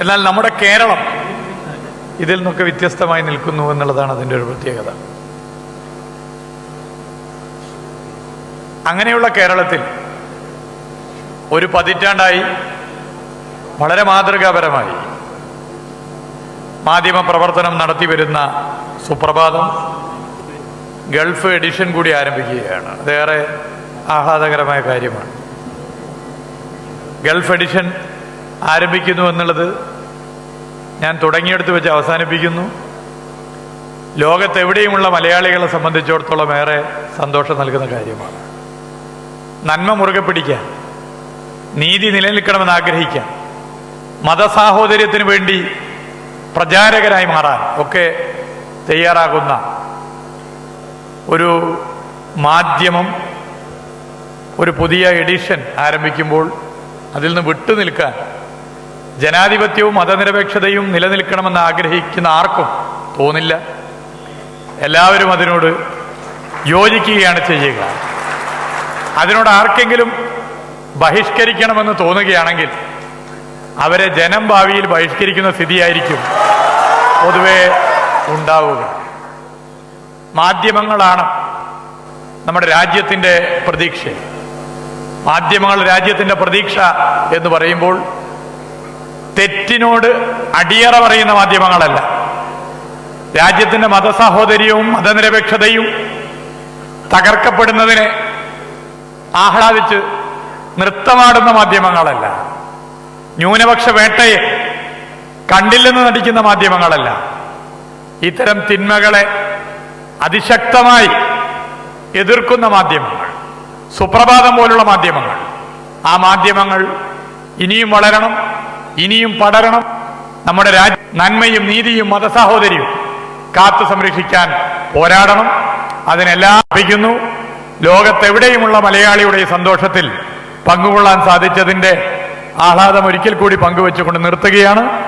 എന്നാൽ നമ്മുടെ കേരളം ഇതിൽ നിന്നൊക്കെ വ്യത്യസ്തമായി നിൽക്കുന്നു എന്നുള്ളതാണ് അതിന്റെ ഒരു പ്രത്യേകത. അങ്ങനെയുള്ള കേരളത്തിൽ ഒരു പതിറ്റാണ്ടായി വളരെ മാതൃകാപരമായി മാധ്യമ പ്രവർത്തനം നടത്തി വരുന്ന സുപ്രഭാതം ഗൾഫ് എഡിഷൻ കൂടി ആരംഭിക്കുകയാണ്. അതേറെ ആഹ്ലാദകരമായ കാര്യമാണ്. ഗൾഫ് എഡിഷൻ ആരംഭിക്കുന്നു എന്നുള്ളത് ഞാൻ തുടങ്ങിയെടുത്ത് വെച്ച് അവസാനിപ്പിക്കുന്നു. ലോകത്തെവിടെയുമുള്ള മലയാളികളെ സംബന്ധിച്ചിടത്തോളം ഏറെ സന്തോഷം നൽകുന്ന കാര്യമാണ്. നന്മ മുറുകെ പിടിക്കാൻ നീതി നിലനിൽക്കണമെന്ന് ആഗ്രഹിക്കാൻ മതസാഹോദര്യത്തിന് വേണ്ടി പ്രചാരകരായി മാറാൻ ഒക്കെ തയ്യാറാകുന്ന ഒരു മാധ്യമം ഒരു പുതിയ എഡിഷൻ ആരംഭിക്കുമ്പോൾ അതിൽ നിന്ന് വിട്ടു നിൽക്കാൻ ജനാധിപത്യവും മതനിരപേക്ഷതയും നിലനിൽക്കണമെന്ന് ആഗ്രഹിക്കുന്ന ആർക്കും തോന്നില്ല. എല്ലാവരും അതിനോട് യോജിക്കുകയാണ് ചെയ്യുക. അതിനോട് ആർക്കെങ്കിലും ബഹിഷ്കരിക്കണമെന്ന് തോന്നുകയാണെങ്കിൽ അവരെ ജനം ഭാവിയിൽ ബഹിഷ്കരിക്കുന്ന സ്ഥിതിയായിരിക്കും പൊതുവെ ഉണ്ടാവുക. മാധ്യമങ്ങളാണ് നമ്മുടെ രാജ്യത്തിന്റെ പ്രതീക്ഷ. മാധ്യമങ്ങൾ രാജ്യത്തിന്റെ പ്രതീക്ഷ എന്ന് പറയുമ്പോൾ തെറ്റിനോട് അടിയറ പറയുന്ന മാധ്യമങ്ങളല്ല. രാജ്യത്തിന്റെ മതസാഹോദര്യവും മതനിരപേക്ഷതയും തകർക്കപ്പെടുന്നതിനെ ആഹ്ലാദിച്ച് നൃത്തമാടുന്ന മാധ്യമങ്ങളല്ല. ന്യൂനപക്ഷ വേട്ടയെ കണ്ടില്ലെന്ന് നടിക്കുന്ന മാധ്യമങ്ങളല്ല. ഇത്തരം തിന്മകളെ അതിശക്തമായി എതിർക്കുന്ന മാധ്യമങ്ങൾ സുപ്രഭാതം പോലുള്ള മാധ്യമങ്ങൾ. ആ മാധ്യമങ്ങൾ ഇനിയും വളരണം. ഇനിയും പടരണം. നമ്മുടെ രാജ്യ നന്മയും നീതിയും മതസഹോദരിയും കാത്തു സംരക്ഷിക്കാൻ പോരാടണം. അതിനെല്ലാം അർപ്പിക്കുന്നു ലോകത്തെവിടെയുമുള്ള മലയാളിയുടെ സന്തോഷത്തിൽ പങ്കുകൊള്ളാൻ സാധിച്ചതിന്റെ ആഹ്ലാദം ഒരിക്കൽ കൂടി പങ്കുവെച്ചുകൊണ്ട് നിർത്തുകയാണ്.